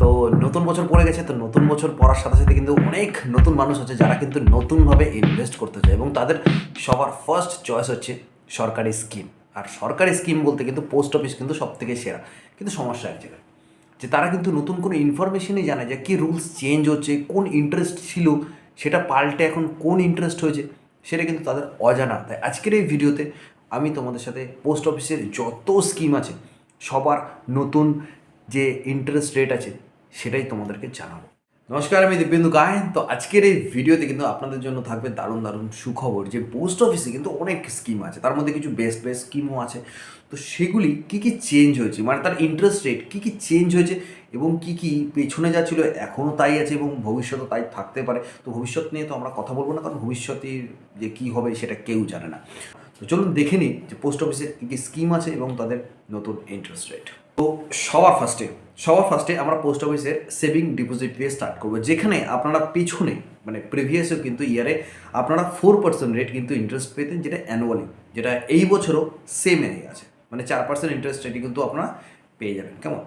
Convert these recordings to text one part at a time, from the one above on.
তো নতুন বছর পড়ে গেছে, তো নতুন বছর পড়ার সাথে সাথে কিন্তু অনেক নতুন মানুষ আছে যারা কিন্তু নতুনভাবে ইনভেস্ট করতে চায় এবং তাদের সবার ফার্স্ট চয়েস হচ্ছে সরকারি স্কিম আর সরকারি স্কিম বলতে কিন্তু পোস্ট অফিস কিন্তু সব থেকে সেরা। কিন্তু সমস্যা এক জায়গায়, যে তারা কিন্তু নতুন কোনো ইনফরমেশনই জানে যে কী রুলস চেঞ্জ হচ্ছে, কোন ইন্টারেস্ট ছিল, সেটা পাল্টে এখন কোন ইন্টারেস্ট হয়েছে, সেটা কিন্তু তাদের অজানা। তাই আজকের এই ভিডিওতে আমি তোমাদের সাথে পোস্ট অফিসের যত স্কিম আছে, সবার নতুন যে ইন্টারেস্ট রেট আছে, সেটাই তোমাদেরকে জানাব। নমস্কার, আমি দিব্যেন্দু গায়েন। তো আজকের এই ভিডিওতে কিন্তু আপনাদের জন্য থাকবে দারুণ দারুণ সুখবর যে পোস্ট অফিসে কিন্তু অনেক স্কিম আছে। তার মধ্যে কিছু বেস্ট বেস্ট স্কিমও আছে। তো সেগুলি কী কী চেঞ্জ হয়েছে? মানে তার ইন্টারেস্ট রেট কী কী চেঞ্জ হয়েছে? এবং কী কী পেছনে যা ছিল এখনও তাই আছে এবং ভবিষ্যতে তাই থাকতে পারে? তো ভবিষ্যৎ নিয়ে তো আমরা কথা বলব না, কারণ ভবিষ্যতের যে কী হবে সেটা কেউ জানে না। তো চলুন দেখে নিই যে পোস্ট অফিসের কী কী স্কিম আছে এবং তাদের নতুন ইন্টারেস্ট রেট তো সবার ফার্স্টে সবার ফার্স্টে আমরা পোস্ট অফিসের সেভিং ডিপোজিট দিয়ে স্টার্ট করব। যেখানে আপনারা পিছনে মানে প্রিভিয়াসও কিন্তু ইয়ারে আপনারা ফোর পার্সেন্ট রেট কিন্তু ইন্টারেস্ট পেতেন, যেটা অ্যানুয়ালি যেটা এই বছরও সেম হয়ে আছে। মানে চার পার্সেন্ট ইন্টারেস্ট রেটই কিন্তু আপনারা পেয়ে যাবেন, কেমন?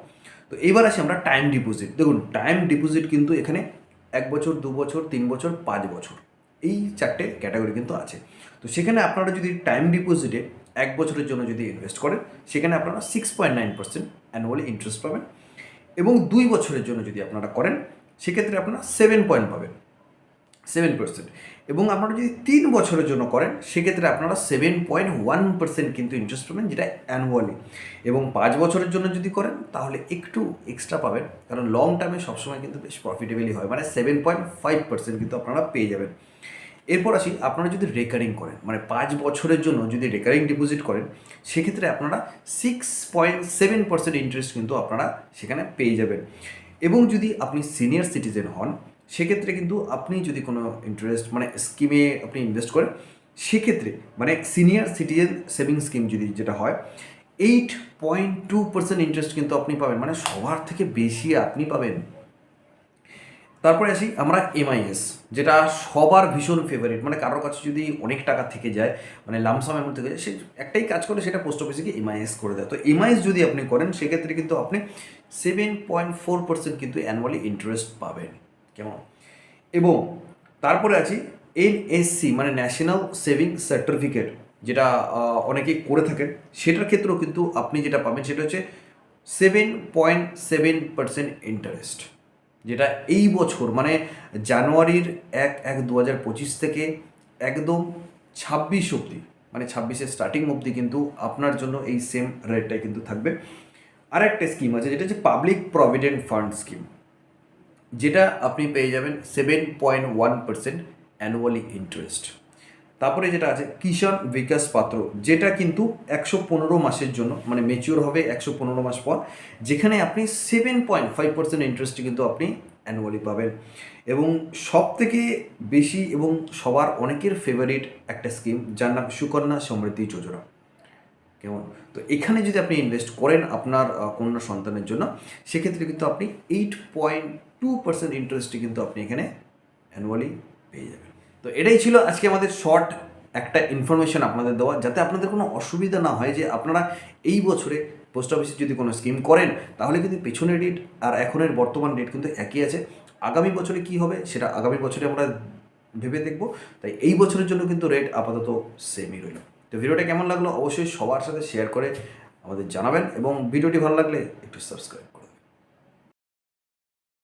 তো এবার আসি আমরা টাইম ডিপোজিট দেখুন টাইম ডিপোজিট কিন্তু এখানে এক বছর, দু বছর, তিন বছর, পাঁচ বছর, এই চারটে ক্যাটাগরি কিন্তু আছে। তো সেখানে আপনারা যদি টাইম ডিপোজিটে এক বছরের জন্য যদি ইনভেস্ট করেন, সেখানে আপনারা six point nine percent annually interest পাবেন এবং দুই বছরের জন্য যদি আপনারা করেন, সেক্ষেত্রে আপনারা সেভেন পয়েন্ট পাবেন সেভেন পার্সেন্ট এবং আপনারা যদি তিন বছরের জন্য করেন, সেক্ষেত্রে আপনারা সেভেন পয়েন্ট ওয়ান পার্সেন্ট কিন্তু ইন্টারেস্ট পাবেন যেটা অ্যানুয়ালি এবং পাঁচ বছরের জন্য যদি করেন, তাহলে একটু এক্সট্রা পাবেন কারণ লং টার্মে সবসময় কিন্তু বেশ প্রফিটেবলই হয় মানে সেভেন পয়েন্ট ফাইভ পার্সেন্ট কিন্তু আপনারা পেয়ে যাবেন। এরপর আসি, আপনারা যদি রেকারিং করেন মানে পাঁচ বছরের জন্য যদি রেকারিং ডিপোজিট করেন, সেক্ষেত্রে আপনারা six point seven percent interest কিন্তু আপনারা সেখানে পেয়ে যাবেন। এবং যদি আপনি সিনিয়র সিটিজেন হন, সেক্ষেত্রে কিন্তু আপনি যদি কোনো ইন্টারেস্ট মানে স্কিমে আপনি ইনভেস্ট করেন, সেক্ষেত্রে মানে সিনিয়র সিটিজেন সেভিং স্কিম যদি যেটা হয় eight point two percent interest কিন্তু আপনি পাবেন। মানে সবার থেকে বেশি আপনি পাবেন। তারপরে আসি আমরা এমআইএস যেটা সবার ভীষণ ফেভারিট মানে কারোর কাছে যদি অনেক টাকা থেকে যায় মানে লামসাম অ্যামাউন্ট থেকে যায়, সে একটাই কাজ করে, সেটা পোস্ট অফিসে গিয়ে এমআইএস করে দেয়। তো এমআইএস যদি আপনি করেন, সেক্ষেত্রে কিন্তু আপনি সেভেন পয়েন্ট ফোর পার্সেন্ট কিন্তু অ্যানুয়ালি ইন্টারেস্ট পাবেন। কেমন? এবং তারপরে আছি এনএসসি মানে ন্যাশনাল সেভিং সার্টিফিকেট যেটা অনেকেই করে থাকেন। সেটার ক্ষেত্রেও কিন্তু আপনি যেটা পাবেন, সেটা হচ্ছে seven point seven percent interest যেটা এই বছর মানে জানুয়ারির এক এক দু হাজার পঁচিশ থেকে একদম ছাব্বিশ অবধি মানে ছাব্বিশের স্টার্টিং অবধি কিন্তু আপনার জন্য এই সেম রেটটাই কিন্তু থাকবে। আর একটা স্কিম আছে, যেটা হচ্ছে পাবলিক প্রভিডেন্ট ফান্ড স্কিম যেটা আপনি পেয়ে যাবেন seven point one percent annually interest তারপরে যেটা আছে, কিষাণ বিকাশ পাত্র, যেটা কিন্তু একশো পনেরো মাসের জন্য মানে মেচিওর হবে একশো পনেরো মাস পর, যেখানে আপনি সেভেন পয়েন্ট ফাইভ পার্সেন্ট ইন্টারেস্টে কিন্তু আপনি অ্যানুয়ালি পাবেন। এবং সব থেকে বেশি এবং সবার অনেকের ফেভারিট একটা স্কিম যার নাম সুকন্যা সমৃদ্ধি যোজনা। কেমন? তো এখানে যদি আপনি ইনভেস্ট করেন আপনার কন্যা সন্তানের জন্য, সেক্ষেত্রে কিন্তু আপনি এইট পয়েন্ট টু পার্সেন্ট ইন্টারেস্টে কিন্তু আপনি এখানে অ্যানুয়ালি পেয়ে যাবেন। তো এটাই ছিল আজকে আমাদের শর্ট একটা ইনফরমেশন আপনাদের দেওয়া, যাতে আপনাদের কোনো অসুবিধা না হয় যে আপনারা এই বছরে পোস্ট অফিসে যদি কোনো স্কিম করেন, তাহলে কিন্তু পেছনের রেট আর এখনের বর্তমান রেট কিন্তু একই আছে। আগামী বছরে কি হবে সেটা আগামী বছরে আমরা ভেবে দেখব। তাই এই বছরের জন্য কিন্তু রেট আপাতত সেমই রইল। তো ভিডিওটা কেমন লাগল অবশ্যই সবার সাথে শেয়ার করে আমাদের জানাবেন এবং ভিডিওটি ভালো লাগলে একটু সাবস্ক্রাইব